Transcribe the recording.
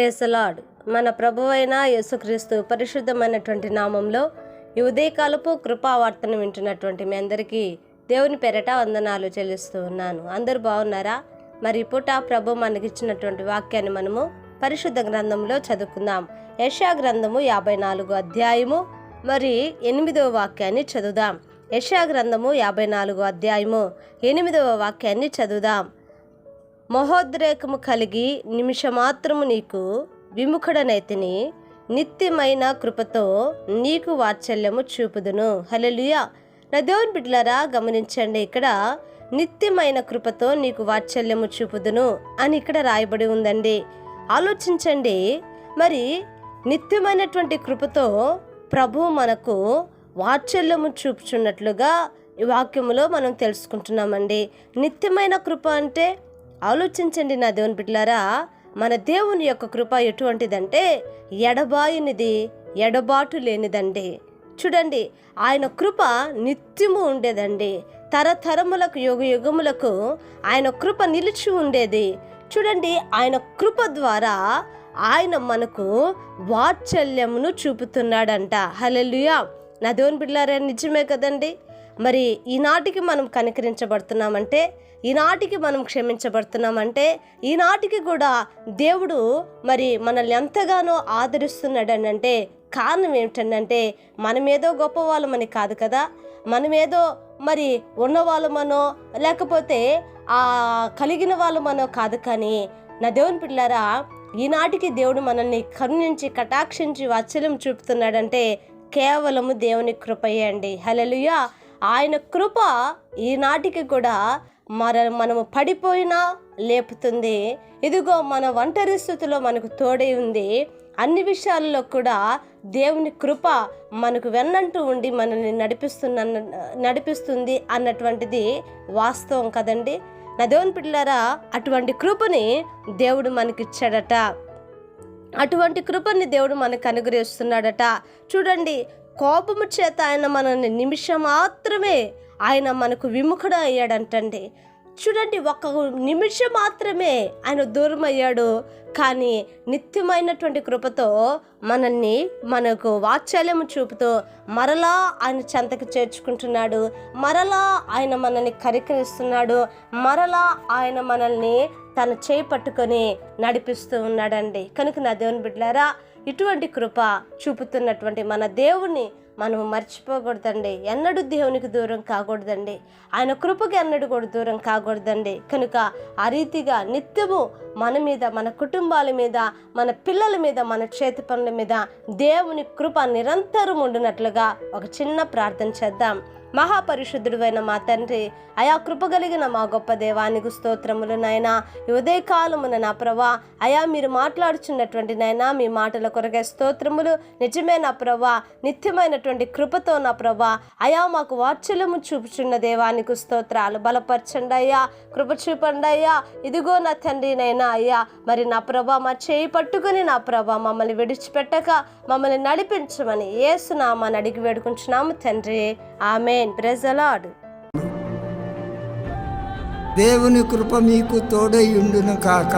Praise the Lord. మన ప్రభువైన యేసుక్రీస్తు పరిశుద్ధమైనటువంటి నామంలో ఈ ఉదయకాలపు కృపావార్తను వింటున్నటువంటి మీ అందరికీ దేవుని పెరట వందనాలు చెల్లిస్తూ ఉన్నాను. అందరూ బాగున్నారా? మరి పూట ప్రభు మనకిచ్చినటువంటి వాక్యాన్ని మనము పరిశుద్ధ గ్రంథంలో చదువుకుందాం. యశా గ్రంథము యాభై నాలుగు అధ్యాయము మరి ఎనిమిదవ వాక్యాన్ని చదువుదాం. యశా గ్రంథము యాభై నాలుగు అధ్యాయము ఎనిమిదవ వాక్యాన్ని చదువుదాం. మహోద్రేకము కలిగి నిమిషమాత్రము నీకు విముఖుడనైతిని నిత్యమైన కృపతో నీకు వాత్సల్యము చూపుదును. హలలుయా నా దేవుని బిడ్డలారా గమనించండి ఇక్కడ నిత్యమైన కృపతో నీకు వాత్సల్యము చూపుదును అని ఇక్కడ రాయబడి ఉందండి. ఆలోచించండి మరి నిత్యమైనటువంటి కృపతో ప్రభు మనకు వాత్సల్యము చూపుచున్నట్లుగా ఈ వాక్యములో మనం తెలుసుకుంటున్నామండి. నిత్యమైన కృప అంటే ఆలోచించండి నా దేవుని బిడ్డలారా మన దేవుని యొక్క కృప ఎటువంటిదంటే ఎడబాయునిది ఎడబాటు లేనిదండి. చూడండి ఆయన కృప నిత్యము ఉండేదండి. తరతరములకు యుగ యుగములకు ఆయన కృప నిలిచి ఉండేది. చూడండి ఆయన కృప ద్వారా ఆయన మనకు వాత్సల్యమును చూపుతున్నాడంట. హలెలుయా నా దేవుని బిడ్డలారా నిజమే కదండి? మరి ఈనాటికి మనం కనికరించబడుతున్నామంటే ఈనాటికి మనం క్షమించబడుతున్నామంటే ఈనాటికి కూడా దేవుడు మరి మనల్ని ఎంతగానో ఆదరిస్తున్నాడనంటే కారణం ఏమిటంటే మనమేదో గొప్ప వాళ్ళమని కాదు కదా. మనమేదో మరి ఉన్నవాళ్ళమనో లేకపోతే ఆ కలిగిన వాళ్ళమనో కాదు కానీ నా దేవుని పిల్లారా ఈనాటికి దేవుడు మనల్ని కరుణించి కటాక్షించి వాత్సల్యం చూపుతున్నాడంటే కేవలము దేవుని కృపయే అండి. హలలుయా ఆయన కృప ఈనాటికి కూడా మర మనము పడిపోయినా లేపుతుంది. ఇదిగో మన ఒంటరి స్థితిలో మనకు తోడై ఉంది. అన్ని విషయాల్లో కూడా దేవుని కృప మనకు వెన్నంటూ ఉండి మనల్ని నడిపిస్తున్న నడిపిస్తుంది అన్నటువంటిది వాస్తవం కదండి. నా దేవుని పిల్లరా అటువంటి కృపని దేవుడు మనకిచ్చాడట. అటువంటి కృపని దేవుడు మనకు అనుగ్రహిస్తున్నాడట. చూడండి కోపము చేత ఆయన మనల్ని నిమిషం మాత్రమే ఆయన మనకు విముఖుడు అయ్యాడంటండి చూడండి ఒక నిమిషం మాత్రమే ఆయన దూరం అయ్యాడు కానీ నిత్యమైనటువంటి కృపతో మనల్ని మనకు వాత్సల్యము చూపుతూ మరలా ఆయన చెంతకు చేర్చుకుంటున్నాడు. మరలా ఆయన మనల్ని కరికరిస్తున్నాడు. మరలా ఆయన మనల్ని తన చేయి పట్టుకొని నడిపిస్తూ ఉన్నాడండి. కనుక నా దేవుని బిడ్డారా ఇటువంటి కృప చూపుతున్నటువంటి మన దేవుణ్ణి మనం మర్చిపోకూడదండి. ఎన్నడూ దేవునికి దూరం కాకూడదండి. ఆయన కృపకి ఎన్నడూ కూడా దూరం కాకూడదండి. కనుక ఆ రీతిగా నిత్యము మన మీద మన కుటుంబాల మీద మన పిల్లల మీద మన చేతి పనుల మీద దేవుని కృప నిరంతరం ఉండినట్లుగా ఒక చిన్న ప్రార్థన చేద్దాం. మహాపరిశుద్ధుడువైన మా తండ్రి అయా కృప కలిగిన మా గొప్ప దేవానికి స్తోత్రములు నాయనా. ఉదయకాలమున నా ప్రభా అయా మీరు మాట్లాడుచున్నటువంటి నాయనా మీ మాటల కొరకే స్తోత్రములు. నిజమే నా ప్రభా నిత్యమైనటువంటి కృపతో నా ప్రభా అయా మాకు వాత్సల్యము చూపుచున్న దేవానికి స్తోత్రాలు బలపరచండి అయ్యా కృప చూపండి అయ్యా. ఇదిగో నా తండ్రి నైనా అయ్యా మరి నా ప్రభా మా చేయి పట్టుకుని నా ప్రభా మమ్మల్ని విడిచిపెట్టక మమ్మల్ని నడిపించమని ఏసునామాని అడిగి వేడుకుంటున్నాము తండ్రి. ఆమె ఆమెన్ ప్రెజ్ అలాడ్ దేవుని కృప మీకు తోడై ఉండును కాక.